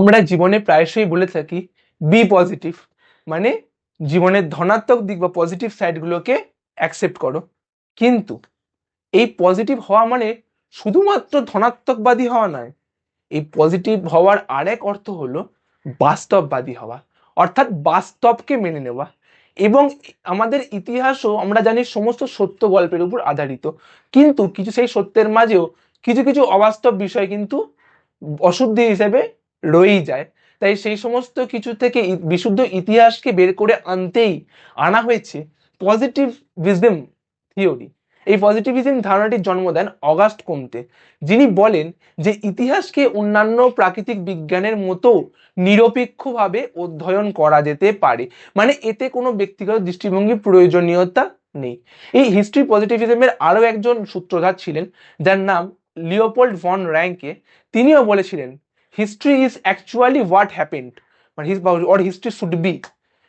আমরা জীবনে প্রায়শই বলে থাকি বি পজিটিভ মানে জীবনের ধনাত্মক দিক বা পজিটিভ সাইডগুলোকে অ্যাকসেপ্ট করো। কিন্তু এই পজিটিভ হওয়া মানে শুধুমাত্র ধনাত্মকবাদী হওয়া নয়, এই পজিটিভ হওয়ার আরেক অর্থ হলো বাস্তববাদী হওয়া। অর্থাৎ বাস্তবকে মেনে নেওয়া। এবং আমাদের ইতিহাসও আমরা জানি সমস্ত সত্য গল্পের উপর আধারিত। কিন্তু কিছু সেই সত্যের মাঝেও কিছু কিছু অবাস্তব বিষয় কিন্তু অশুদ্ধি হিসেবে রয়েই যায়। তাই সেই সমস্ত কিছু থেকে বিশুদ্ধ ইতিহাসকে বের করে আনতেই আনা হয়েছে পজিটিভ ভিজম থিওরি এই পজিটিভিজম ধারণাটির জন্ম দেন অগাস্ট কমতে যিনি বলেন যে ইতিহাসকে অন্যান্য প্রাকৃতিক বিজ্ঞানের মতো নিরপেক্ষভাবে অধ্যয়ন করা যেতে পারে। মানে এতে কোনো ব্যক্তিগত দৃষ্টিভঙ্গির প্রয়োজনীয়তা নেই। এই হিস্ট্রি পজিটিভিজমের আরও একজন সূত্রধার ছিলেন, যার নাম লিওপোল্ড ভন র্যাঙ্কে তিনিও বলেছিলেন history is actually what happened মানে অর হিস্ট্রি শুড বি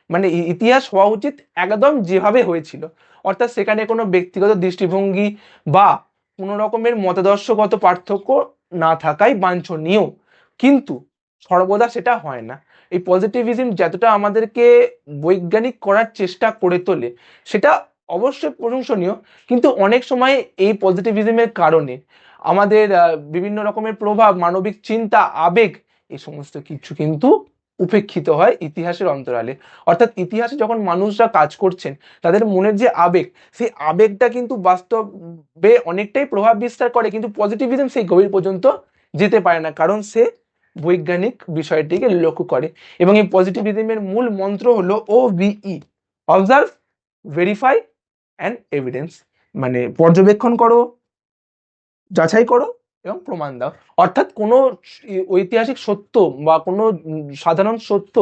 মানে ইতিহাস হওয়া উচিত একদম যেভাবে হয়েছিল। অর্থাৎ সেখানে কোনো ব্যক্তিগত দৃষ্টিভঙ্গি বা কোনো রকমের মতাদর্শগত পার্থক্য না থাকাই বাঞ্ছনীয়। কিন্তু সর্বদা সেটা হয় না। এই পজিটিভিজম যতটা আমাদেরকে বৈজ্ঞানিক করার চেষ্টা করে তোলে, সেটা অবশ্যই প্রশংসনীয়। কিন্তু অনেক সময় এই পজিটিভিজমের কারণে আমাদের বিভিন্ন রকমের প্রভাব, মানবিক চিন্তা, আবেগ, এই সমস্ত কিছু কিন্তু উপেক্ষিত হয় ইতিহাসের অন্তরালে। অর্থাৎ ইতিহাসে যখন মানুষরা কাজ করছেন, তাদের মনের যে আবেগ, সেই আবেগটা কিন্তু বাস্তবে অনেকটাই প্রভাব বিস্তার করে, কিন্তু পজিটিভিজম সেই গভীর পর্যন্ত যেতে পারে না, কারণ সে বৈজ্ঞানিক বিষয়টিকে লক্ষ্য করে। এবং এই পজিটিভিজমের মূল মন্ত্র হলো O V E observe verify and evidence মানে পর্যবেক্ষণ করো যাচাই করো এবং প্রমাণ দাও। অর্থাৎ কোনো ঐতিহাসিক সত্য বা কোনো সাধারণ সত্য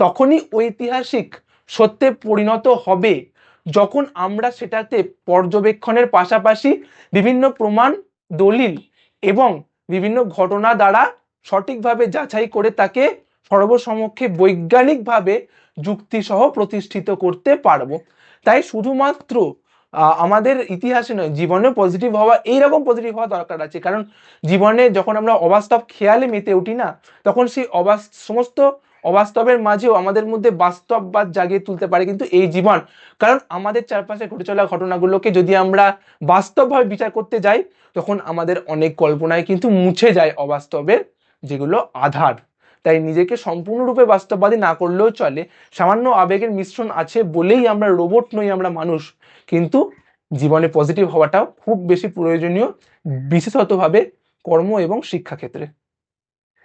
তখনই ঐতিহাসিক সত্যে পরিণত হবে যখন আমরা সেটাতে পর্যবেক্ষণের পাশাপাশি বিভিন্ন প্রমাণ, দলিল এবং বিভিন্ন ঘটনা দ্বারা সঠিকভাবে যাচাই করে তাকে সর্বসমক্ষে বৈজ্ঞানিকভাবে যুক্তিসহ প্রতিষ্ঠিত করতে পারব। তাই শুধুমাত্র আমাদের ইতিহাসে নয় জীবনে পজিটিভ হওয়া, এইরকম পজিটিভ হওয়া দরকার আছে। কারণ জীবনে যখন আমরা অবাস্তব খেয়ালে মেতে উঠি না, তখন সেই অবাস, সমস্ত অবাস্তবের মাঝেও আমাদের মধ্যে বাস্তববাদ জাগিয়ে তুলতে পারে কিন্তু এই জীবন। কারণ আমাদের চারপাশে ঘটে চলা ঘটনাগুলোকে যদি আমরা বাস্তবভাবে বিচার করতে যাই, তখন আমাদের অনেক কল্পনায় কিন্তু মুছে যায় অবাস্তবের যেগুলো আধার। তাই নিজেকে সম্পূর্ণরূপে বাস্তববাদী না করলেও চলে। সামান্য আবেগের মিশ্রণ আছে বলেই আমরা রোবট নই আমরা মানুষ। কিন্তু জীবনে পজিটিভ হওয়াটাও খুব বেশি প্রয়োজনীয়, বিশেষতভাবে কর্ম এবং শিক্ষা ক্ষেত্রে